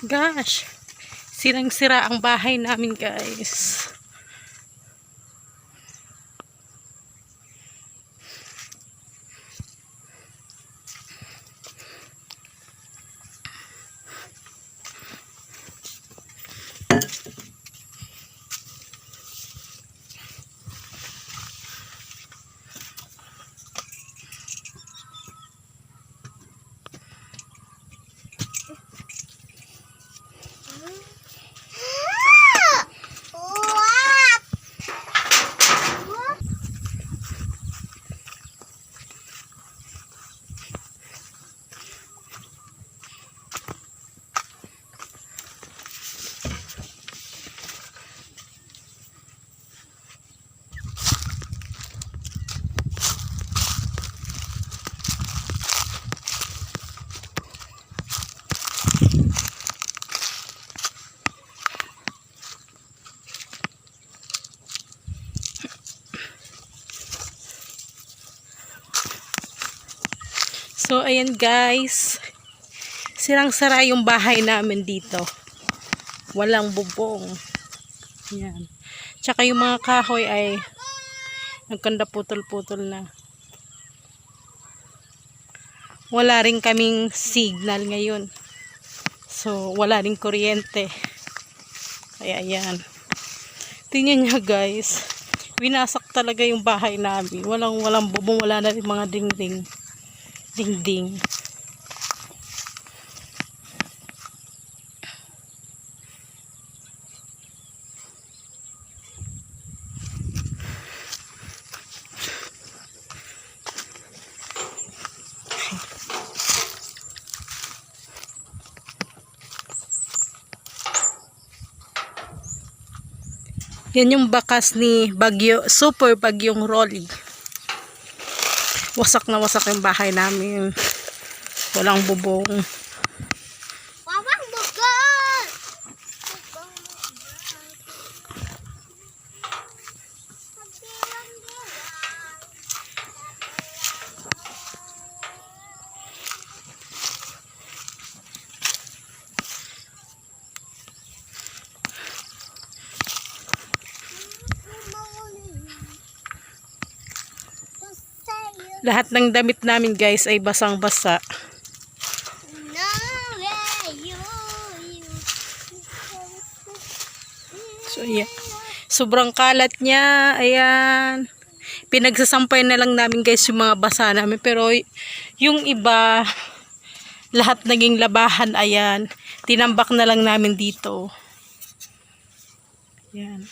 Gosh, sirang-sira ang bahay namin guys. So, ayan guys. Sirang-sara yung bahay namin dito. Walang bubong. Yan. Tsaka yung mga kahoy ay nagkanda putol-putol na. Wala rin kaming signal ngayon. So, wala rin kuryente. Kaya ayan. Tingnan nyo guys. Winasak talaga yung bahay namin. Walang, walang bubong. Wala na rin mga dingding dingding. Yan yung bakas ni Bagyo, Super Bagyong Rolly wasak na wasak yung bahay namin. Walang bubong. Lahat ng damit namin guys ay basang-basa. So, yeah. Sobrang kalat niya. Ayan. Pinagsasampay na lang namin guys yung mga basa namin. Pero yung iba, lahat naging labahan. Ayan. Tinambak na lang namin dito. Ayan.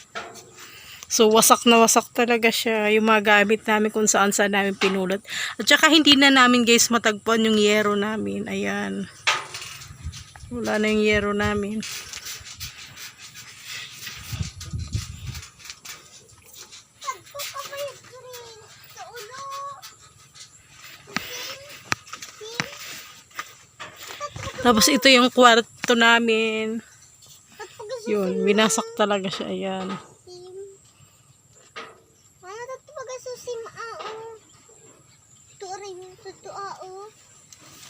So, wasak na wasak talaga siya. Yung mga gamit namin kung saan saan namin pinulot. At saka hindi na namin guys matagpuan yung yero namin. Ayan. Wala na yung yero namin. Tapos ito yung kwarto namin. Yun, winasak talaga siya. Ayan. Tutuao.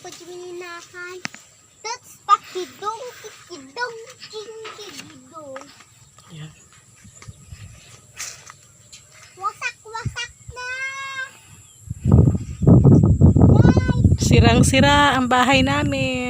Pagmininakan. That's pakidong, kikidong, kikidong. Ayan. Wasak, wasak na! Sirang-sira ang bahay namin.